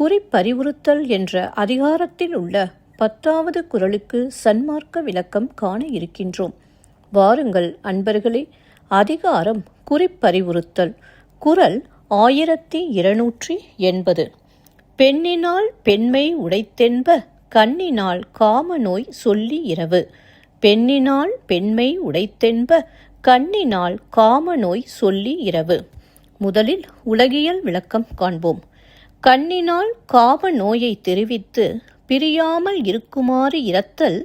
குறிப்பறிவுறுத்தல் என்ற அதிகாரத்தில் உள்ள பத்தாவது குரலுக்கு சன்மார்க்க விளக்கம் காண இருக்கின்றோம். வாருங்கள் அன்பர்களே அதிகாரம் குறிப்பறிவுறுத்தல். குரல் ஆயிரத்தி இருநூற்றி எண்பது. பெண்ணினால் பெண்மை உடைத்தென்ப கண்ணினால் காம நோய் சொல்லி இரவு. பெண்ணினால் பெண்மை உடைத்தென்ப கண்ணினால் காம நோய் சொல்லி இரவு. முதலில் உலகியல் விளக்கம் காண்போம். கண்ணினால் காம நோயை தெரிவித்து பிரியாமல் இருக்குமாறு இரத்தல்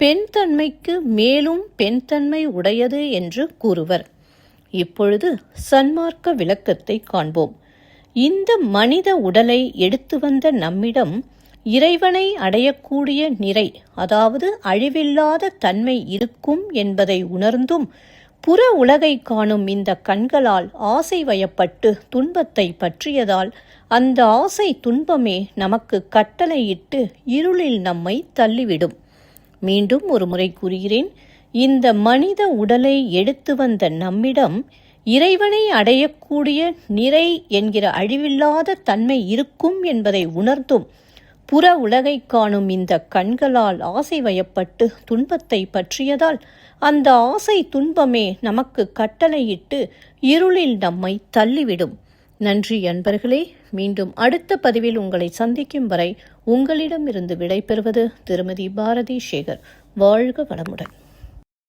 பெண் தன்மைக்கு மேலும் பெண் தன்மை உடையது என்று கூறுவர். இப்பொழுது சன்மார்க்க விளக்கத்தை காண்போம். இந்த மனித உடலை எடுத்து வந்த நம்மிடம் இறைவனை அடையக்கூடிய நிறை அதாவது அழிவில்லாத தன்மை இருக்கும் என்பதை உணர்ந்தும் புற உலகை காணும் இந்த கண்களால் ஆசை வயப்பட்டு துன்பத்தை பற்றியதால் அந்த ஆசை துன்பமே நமக்கு கட்டளையிட்டு இருளில் நம்மை தள்ளிவிடும். மீண்டும் ஒரு முறை கூறுகிறேன் இந்த மனித உடலை எடுத்து வந்த நம்மிடம் இறைவனை அடையக்கூடிய நிறை என்கிற அழிவில்லாத தன்மை இருக்கும் என்பதை உணர்ந்தும் புற உலகை காணும் இந்த கண்களால் ஆசை வயப்பட்டு துன்பத்தை பற்றியதால் அந்த ஆசை துன்பமே நமக்கு கட்டளையிட்டு இருளில் நம்மை தள்ளிவிடும். நன்றி அன்பர்களே மீண்டும் அடுத்த பதிவில் உங்களை சந்திக்கும் வரை உங்களிடமிருந்து விடைபெறுவது திருமதி பாரதி சேகர். வாழ்க வளமுடன்.